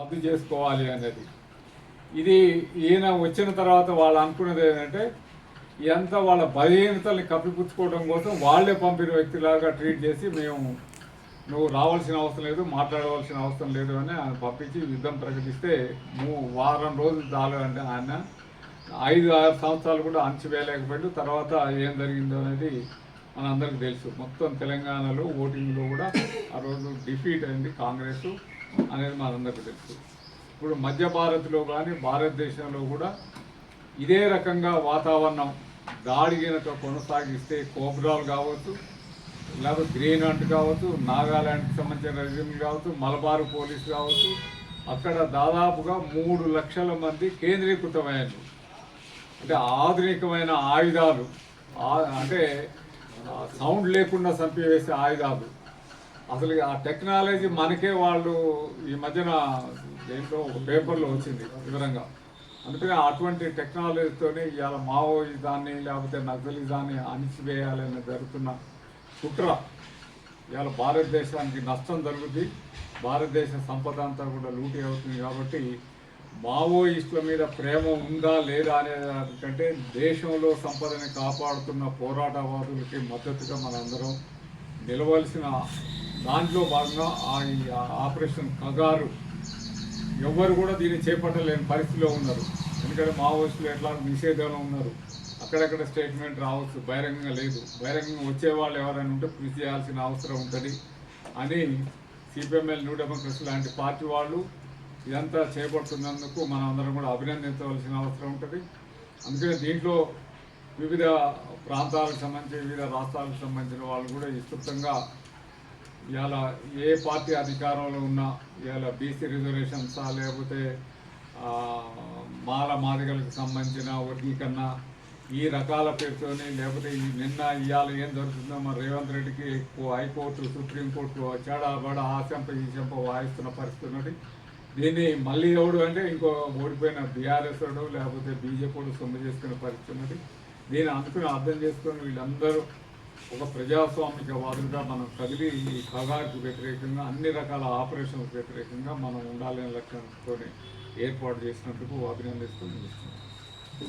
రద్దు చేసుకోవాలి అనేది. ఇది ఈయన వచ్చిన తర్వాత వాళ్ళు అనుకున్నది ఏంటంటే ఎంత వాళ్ళ బలహీనతల్ని కప్పిపుచ్చుకోవడం కోసం వాళ్ళే పంపిన వ్యక్తిలాగా ట్రీట్ చేసి మేము నువ్వు రావాల్సిన అవసరం లేదు మాట్లాడవలసిన అవసరం లేదు అని ఆయన పంపించి యుద్ధం ప్రకటిస్తే నువ్వు వారం రోజులు చాలు అంటే ఆయన ఐదు ఆరు సంవత్సరాలు కూడా అణచివేయలేకపోయాడు. తర్వాత ఏం జరిగిందో అనేది మనందరికీ తెలుసు. మొత్తం తెలంగాణలో ఓటింగ్లో కూడా ఆ రోజు డిఫీట్ అయింది కాంగ్రెస్. అనేది మనందరికీ తెలుసు. ఇప్పుడు మధ్య భారత్లో కానీ భారతదేశంలో కూడా ఇదే రకంగా వాతావరణం దాడి కొనసాగిస్తే కోబ్రాలు కావచ్చు లేకపోతే గ్రీన్ అంట్ కావచ్చు నాగాలాండ్కి సంబంధించిన రెజ్యూమ్ కావచ్చు మలబారు పోలీస్ కావచ్చు అక్కడ దాదాపుగా మూడు లక్షల మంది కేంద్రీకృతమయ్యారు అంటే ఆధునికమైన ఆయుధాలు ఆ- అంటే సౌండ్ లేకుండా చంపివేసే ఆయుధాలు. అసలు ఆ టెక్నాలజీ మనకే వాళ్ళు ఈ మధ్యన దేంట్లో ఒక పేపర్లో వచ్చింది వివరంగా. అందుకని అటువంటి టెక్నాలజీతోనే ఇవాళ మావోయిజాన్ని లేకపోతే నక్సలిజాన్ని అణిచివేయాలని జరుగుతున్న కుట్ర. ఇవాళ భారతదేశానికి నష్టం జరుగుతుంది భారతదేశ సంపద అంతా కూడా లూటీ అవుతుంది కాబట్టి మావోయిస్టుల మీద ప్రేమ ఉందా లేదా అనే దానికంటే దేశంలో సంపదని కాపాడుతున్న పోరాటవాదులకి మద్దతుగా మనందరం నిలవలసిన దాంట్లో భాగంగా ఆ ఆపరేషన్ కగారు ఎవ్వరు కూడా దీన్ని చేపట్టలేని పరిస్థితిలో ఉన్నారు. ఎందుకంటే మావోయిస్టులు ఎట్లా నిషేధంలో ఉన్నారు. అక్కడక్కడ స్టేట్మెంట్ రావచ్చు. బహిరంగంగా లేదు. బహిరంగంగా వచ్చే వాళ్ళు ఎవరైనా ఉంటే కృషి చేయాల్సిన అవసరం ఉంటుంది అని సిపిఎంఎల్ న్యూ డెమోక్రసీ లాంటి పార్టీ వాళ్ళు ఇదంతా చేపడుతున్నందుకు మనం అందరం కూడా అభినందించవలసిన అవసరం ఉంటుంది. అందుకని దీంట్లో వివిధ ప్రాంతాలకు సంబంధించి వివిధ రాష్ట్రాలకు సంబంధించిన వాళ్ళు కూడా విస్తృతంగా ఇవాళ ఏ పార్టీ అధికారంలో ఉన్నా ఇవాళ బీసీ రిజర్వేషన్సా లేకపోతే మాల మాదిగలకు సంబంధించిన వర్గీకరణ ఈ రకాల పేరుతోని లేకపోతే ఈ నిన్న ఇవాళ ఏం జరుగుతుందో మన రేవంత్ రెడ్డికి హైకోర్టు సుప్రీంకోర్టు చెడ బడ ఆ చెంప ఈ చెంప వాయిస్తున్న పరిస్థితి ఉన్నది. దీన్ని మళ్ళీ ఎవడు అంటే ఇంకో ఓడిపోయిన బీఆర్ఎస్ లేకపోతే బీజేపీ సొమ్ము చేసుకునే పరిస్థితి ఉన్నది. దీన్ని అందుకుని అర్థం చేసుకొని వీళ్ళందరూ ఒక ప్రజాస్వామిక వాదులుగా మనం కదిలి ఈ కగారుకు వ్యతిరేకంగా అన్ని రకాల ఆపరేషన్లకు వ్యతిరేకంగా మనం ఉండాలనే లక్ష్యంతో ఏర్పాటు చేసినందుకు అభినందిస్తూ నిలుస్తున్నాం